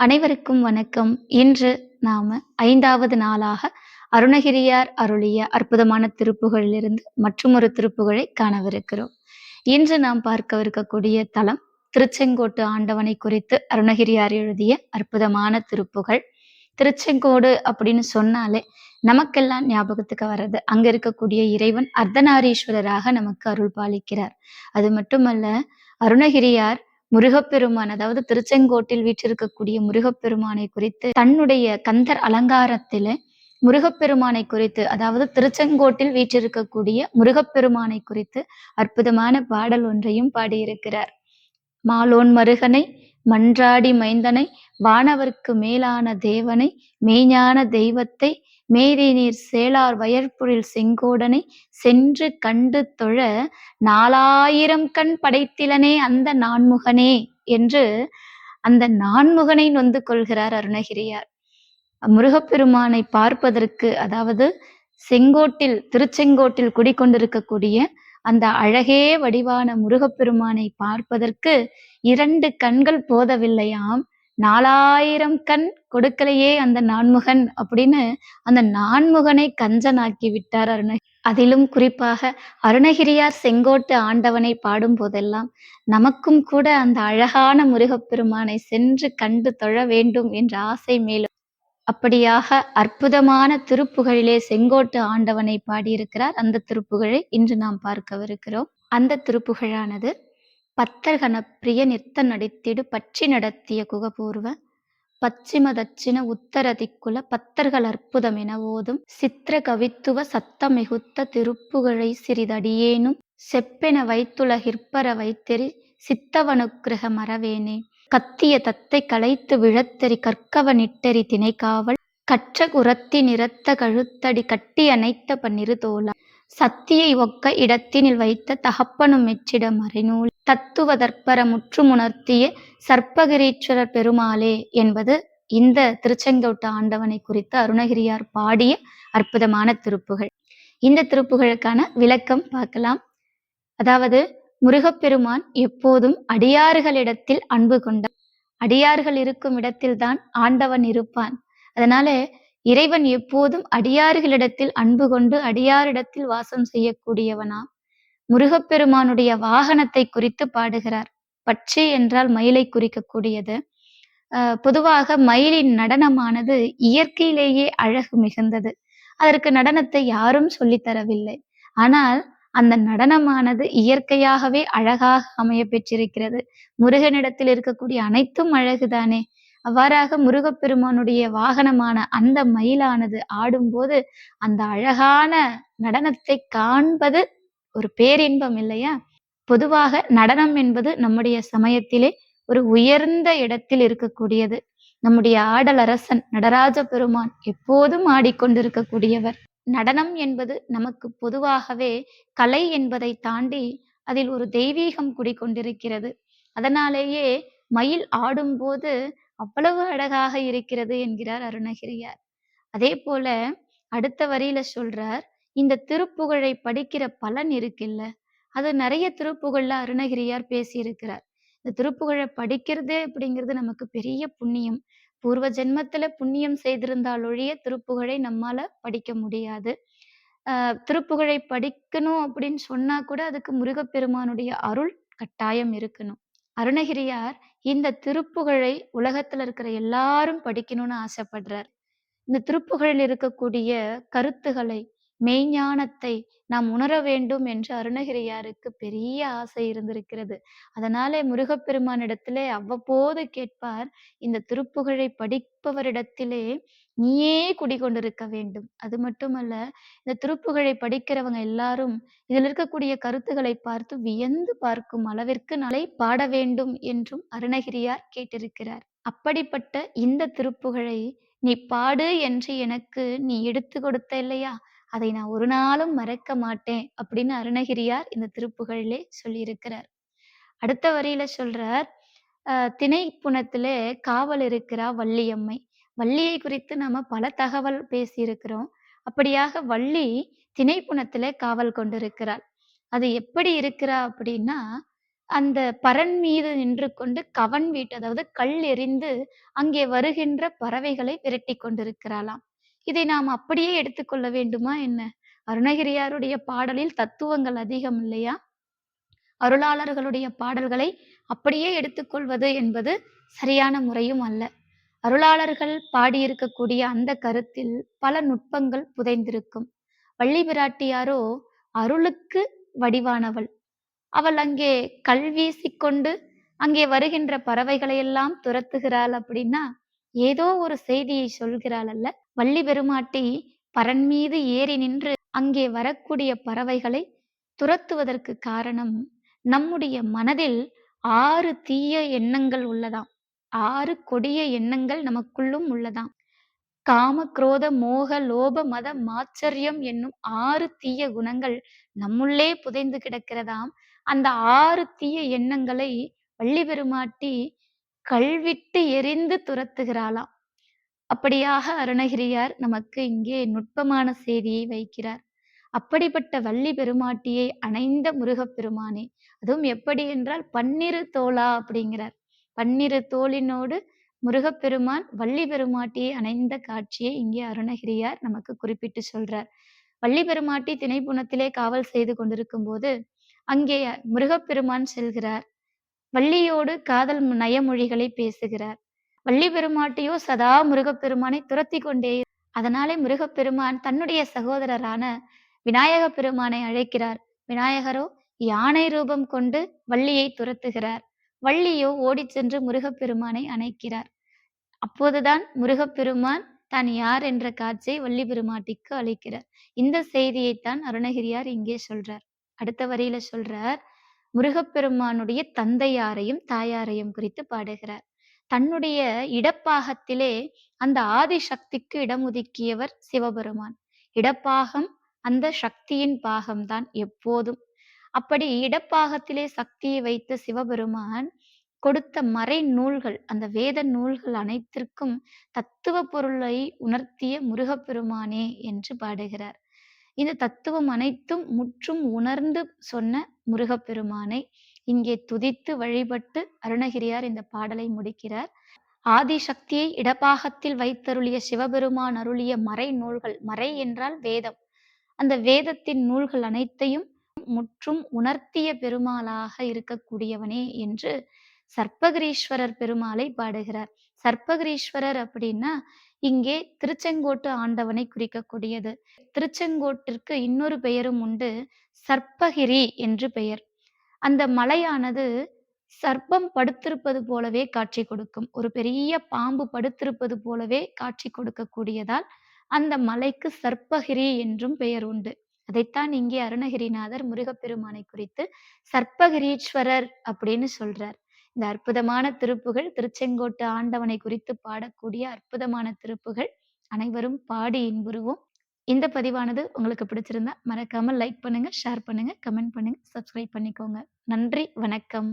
அனைவருக்கும் வணக்கம். இன்று நாம ஐந்தாவது நாளாக அருணகிரியார் அருளிய அற்புதமான திருப்புகளிலிருந்து மற்றொரு திருப்புகழை காணவிருக்கிறோம். இன்று நாம் பார்க்கவிருக்கக்கூடிய தலம் திருச்செங்கோட்டு ஆண்டவனை குறித்து அருணகிரியார் எழுதிய அற்புதமான திருப்புகள். திருச்செங்கோடு அப்படின்னு சொன்னாலே நமக்கெல்லாம் ஞாபகத்துக்கு வர்றது. அங்க இருக்கக்கூடிய இறைவன் அர்த்தநாரீஸ்வரராக நமக்கு அருள் பாலிக்கிறார் அது மட்டுமல்ல அருணகிரியார் முருகப்பெருமான் அதாவது திருச்செங்கோட்டில் வீற்றிருக்கக்கூடிய முருகப்பெருமானை குறித்து தன்னுடைய கந்தர் அலங்காரத்தில முருகப்பெருமானை குறித்து அதாவது திருச்செங்கோட்டில் வீற்றிருக்கக்கூடிய முருகப்பெருமானை குறித்து அற்புதமான பாடல் ஒன்றையும் பாடியிருக்கிறார். மாலோன் மருகனை மன்றாடி மைந்தனை வானவர்க்கு மேலான தேவனை மெய்ஞான தெய்வத்தை மேதிநீர் சேலார் வயற்புரில் செங்கோடனை சென்று கண்டு தொழ நாலாயிரம் கண் படைத்திலனே அந்த நான்முகனே என்று அந்த நான்முகனை நொந்து கொள்கிறார் அருணகிரியார். முருகப்பெருமானை பார்ப்பதற்கு அதாவது செங்கோட்டில் திருச்செங்கோட்டில் குடிக்கொண்டிருக்கக்கூடிய அந்த அழகே வடிவான முருகப்பெருமானை பார்ப்பதற்கு இரண்டு கண்கள் போதவில்லையாம். நாலாயிரம் கண் கொடுக்கலையே அந்த நான்முகன் அப்படின்னு அந்த நான்முகனை கஞ்சனாக்கி விட்டார் அருண அதிலும் குறிப்பாக அருணகிரியார் செங்கோட்டு ஆண்டவனை பாடும் போதெல்லாம் நமக்கும் கூட அந்த அழகான முருகப்பெருமானை சென்று கண்டு தொழ வேண்டும் என்ற ஆசை மேலும் அப்படியாக அற்புதமான திருப்புகழிலே செங்கோட்டு ஆண்டவனை பாடியிருக்கிறார். அந்த திருப்புகழை இன்று நாம் பார்க்கவிருக்கிறோம். அந்த திருப்புகழானது பத்தர்கன பிரிய நித்த நடித்திடு பற்றி நடத்திய குகபூர்வ பச்சிம தட்சிண உத்தர திக்குல பத்தர்கள் அற்புதம் என ஓதும் சித்திர கவித்துவ சத்தம் மிகுத்த திருப்புகழை சிறிதடியேனும் செப்பென வைத்துல ஹிற்பர வைத்தெறி சித்தவனுக்கிரக மறவேனே. கத்திய தத்தை களைத்து விழத்தெறி கற்கவ நிட்டெறி திணைக்காவல் கற்ற குரத்தி நிறத்த கழுத்தடி கட்டி அணைத்த பன்னிரு தோலா சத்தியை ஒக்க இடத்தினில் வைத்த தகப்பனும் மெச்சிட மறைநூல். தத்துவ தற்பர முற்றுமுணர்த்திய சர்ப்பகிரீஸ்வரர் பெருமாளே என்பது இந்த திருச்செங்கோட்டு ஆண்டவனை குறித்து அருணகிரியார் பாடிய அற்புதமான திருப்புகள். இந்த திருப்புகளுக்கான விளக்கம் பார்க்கலாம். அதாவது முருகப்பெருமான் எப்போதும் அடியார்களிடத்தில் அன்பு கொண்டான் அடியார்கள் இருக்கும் இடத்தில்தான் ஆண்டவன் இருப்பான். அதனால இறைவன் எப்போதும் அடியார்களிடத்தில் அன்பு கொண்டு அடியாரிடத்தில் வாசம் செய்யக்கூடியவனா. முருகப்பெருமானுடைய வாகனத்தை குறித்து பாடுகிறார். பச்சை என்றால் மயிலை குறிக்கக்கூடியது. பொதுவாக மயிலின் நடனமானது இயற்கையிலேயே அழகு மிகுந்தது. அதற்கு நடனத்தை யாரும் சொல்லித்தரவில்லை ஆனால் அந்த நடனமானது இயற்கையாகவே அழகாக அமைய பெற்றிருக்கிறது. முருகனிடத்தில் இருக்கக்கூடிய அனைத்தும் அழகுதானே. அவ்வாறாக முருகப்பெருமானுடைய வாகனமான அந்த மயிலானது ஆடும்போது அந்த அழகான நடனத்தை காண்பது ஒரு பேரின்பம் இல்லையா? பொதுவாக நடனம் என்பது நம்முடைய சமயத்திலே ஒரு உயர்ந்த இடத்தில் இருக்கக்கூடியது. நம்முடைய ஆடல் அரசன் நடராஜ பெருமான் எப்போதும் ஆடிக்கொண்டிருக்கக்கூடியவர். நடனம் என்பது நமக்கு பொதுவாகவே கலை என்பதை தாண்டி அதில் ஒரு தெய்வீகம் குடிக்கொண்டிருக்கிறது. அதனாலேயே மயில் ஆடும்போது அவ்வளவு அழகாக இருக்கிறது என்கிறார் அருணகிரியார். அதே போல அடுத்த வரியில சொல்றார் இந்த திருப்புகழை படிக்கிற பலன் இருக்குல்ல? அது நிறைய திருப்புகழ்ல அருணகிரியார் பேசியிருக்கிறார். இந்த திருப்புகழை படிக்கிறது அப்படிங்கிறது நமக்கு பெரிய புண்ணியம். பூர்வ ஜென்மத்துல புண்ணியம் செய்திருந்தால் ஒழிய திருப்புகழை நம்மால படிக்க முடியாது. ஆஹ் திருப்புகழை படிக்கணும் அப்படின்னு சொன்னா கூட அதுக்கு முருகப்பெருமானுடைய அருள் கட்டாயம் இருக்கணும். அருணகிரியார் இந்த திருப்புகழை உலகத்துல இருக்கிற எல்லாரும் படிக்கணும்னு ஆசைப்படுறார். இந்த திருப்புகழில் இருக்கக்கூடிய கருத்துகளை மெய்ஞானத்தை நாம் உணர வேண்டும் என்று அருணகிரியாருக்கு பெரிய ஆசை இருந்திருக்கிறது. அதனாலே முருகப்பெருமானிடத்திலே அவ்வப்போது கேட்பார் இந்த திருப்புகழை படிப்பவரிடத்திலே நீயே குடிகொண்டிருக்க வேண்டும். அது மட்டுமல்ல இந்த திருப்புகழை படிக்கிறவங்க எல்லாரும் இதில் இருக்கக்கூடிய கருத்துக்களை பார்த்து வியந்து பார்க்கும் அளவிற்கு நாளை பாட வேண்டும் என்றும் அருணகிரியார் கேட்டிருக்கிறார். அப்படிப்பட்ட இந்த திருப்புகழை நீ பாடு என்று எனக்கு நீ எடுத்து கொடுத்த இல்லையா? அதை நான் ஒரு நாளும் மறக்க மாட்டேன் அப்படின்னு அருணகிரியார் இந்த திருப்புகழிலே சொல்லியிருக்கிறார். அடுத்த வரியில சொல்றார் திணைப்புணத்துல காவல் இருக்கிறா வள்ளியம்மை. வள்ளியை குறித்து நாம பல தகவல் பேசியிருக்கிறோம். அப்படியாக வள்ளி திணைப்புணத்திலே காவல் கொண்டிருக்கிறாள். அது எப்படி இருக்கிறா அப்படின்னா அந்த பரன் மீது நின்று கொண்டு கவன் வீட்டு அதாவது கல் எறிந்து அங்கே வருகின்ற பறவைகளை விரட்டி கொண்டிருக்கிறாளாம். இதை நாம் அப்படியே எடுத்துக்கொள்ள வேண்டுமா என்ன? அருணகிரியாருடைய பாடலில் தத்துவங்கள் அதிகம் இல்லையா? அருளாளர்களுடைய பாடல்களை அப்படியே எடுத்துக்கொள்வது என்பது சரியான முறையும் அல்ல. அருளாளர்கள் பாடியிருக்கக்கூடிய அந்த கருத்தில் பல நுட்பங்கள் புதைந்திருக்கும். வள்ளி பிராட்டியாரோ அருளுக்கு வடிவானவள். அவள் அங்கே கல் வீசிக்கொண்டு அங்கே வருகின்ற பறவைகளை எல்லாம் துரத்துகிறாள் அப்படின்னா ஏதோ ஒரு செய்தியை சொல்கிறாள் அல்ல. வள்ளி பெருமாட்டி பரன் மீது ஏறி நின்று அங்கே வரக்கூடிய பறவைகளை துரத்துவதற்கு காரணம் நம்முடைய மனதில் ஆறு தீய எண்ணங்கள் உள்ளதாம். ஆறு கொடிய எண்ணங்கள் நமக்குள்ளும் உள்ளதாம். காம குரோத மோக லோப மத மாச்சரியம் என்னும் ஆறு தீய குணங்கள் நம்முள்ளே புதைந்து கிடக்கிறதாம். அந்த ஆறு தீய எண்ணங்களை வள்ளி பெருமாட்டி கல்விட்டு எரிந்து துரத்துகிறாளாம். அப்படியாக அருணகிரியார் நமக்கு இங்கே நுட்பமான செய்தியை வைக்கிறார். அப்படிப்பட்ட வள்ளி பெருமாட்டியை அணைந்த முருகப்பெருமானே அதுவும் எப்படி என்றால் பன்னிரு தோளா அப்படிங்கிறார். பன்னிரு தோளினோடு முருகப்பெருமான் வள்ளி பெருமாட்டியை அணைந்த காட்சியை இங்கே அருணகிரியார் நமக்கு குறிப்பிட்டு சொல்றார். வள்ளி பெருமாட்டி திணைப்புணத்திலே காவல் செய்து கொண்டிருக்கும் போது அங்கே முருகப்பெருமான் செல்கிறார். வள்ளியோடு காதல் நயமொழிகளை பேசுகிறார். வள்ளி பெருமாட்டையோ சதா முருகப்பெருமானை துரத்தி கொண்டே அதனாலே முருகப்பெருமான் தன்னுடைய சகோதரரான விநாயக பெருமானை அழைக்கிறார். விநாயகரோ யானை ரூபம் கொண்டு வள்ளியை துரத்துகிறார். வள்ளியோ ஓடிச் சென்று முருகப்பெருமானை அணைக்கிறார். அப்போதுதான் முருகப்பெருமான் தான் யார் என்ற காட்சியை வள்ளி பெருமாட்டிக்கு அளிக்கிறார். இந்த செய்தியைத்தான் அருணகிரியார் இங்கே சொல்றார். அடுத்த வரியில சொல்றார் முருகப்பெருமானுடைய தந்தையாரையும் தாயாரையும் குறித்து பாடுகிறார். தன்னுடைய இடப்பாகத்திலே அந்த ஆதி சக்திக்கு இடம் ஒதுக்கியவர் சிவபெருமான். இடப்பாகம் அந்த சக்தியின் பாகம்தான் எப்போதும். அப்படி இடப்பாகத்திலே சக்தியை வைத்த சிவபெருமான் கொடுத்த மறை நூல்கள் அந்த வேத நூல்கள் அனைத்திற்கும் தத்துவ பொருளை உணர்த்திய முருகப்பெருமானே என்று பாடுகிறார். இந்த தத்துவம் அனைத்தும் முற்றும் உணர்ந்து சொன்ன முருகப்பெருமானை இங்கே துதித்து வழிபட்டு அருணகிரியார் இந்த பாடலை முடிக்கிறார். ஆதிசக்தியை இடப்பாகத்தில் வைத்தருளிய சிவபெருமான் அருளிய மறை நூல்கள் மறை என்றால் வேதம். அந்த வேதத்தின் நூல்கள் அனைத்தையும் முற்றும் உணர்த்திய பெருமாளாக இருக்கக்கூடியவனே என்று சர்ப்பகிரீஸ்வரர் பெருமாளை பாடுகிறார். சர்ப்பகிரீஸ்வரர் அப்படின்னா இங்கே திருச்செங்கோட்டு ஆண்டவனை குறிக்கக்கூடியது. திருச்செங்கோட்டிற்கு இன்னொரு பெயரும் உண்டு சர்ப்பகிரி என்று பெயர். அந்த மலையானது சர்ப்பம் படுத்திருப்பது போலவே காட்சி கொடுக்கும். ஒரு பெரிய பாம்பு படுத்திருப்பது போலவே காட்சி கொடுக்கக்கூடியதால் அந்த மலைக்கு சர்ப்பகிரி என்றும் பெயர் உண்டு. அதைத்தான் இங்கே அருணகிரிநாதர் முருகப்பெருமானை குறித்து சர்ப்பகிரீஸ்வரர் அப்படின்னு சொல்றார். இந்த அற்புதமான திருப்புகள் திருச்செங்கோட்டு ஆண்டவனை குறித்து பாடக்கூடிய அற்புதமான திருப்புகள் அனைவரும் பாடி இன்புறுவோம். இந்த பதிவானது உங்களுக்கு பிடிச்சிருந்தா மறக்காம லைக் பண்ணுங்க ஷேர் பண்ணுங்க கமெண்ட் பண்ணுங்க சப்ஸ்கிரைப் பண்ணிக்கோங்க. நன்றி வணக்கம்.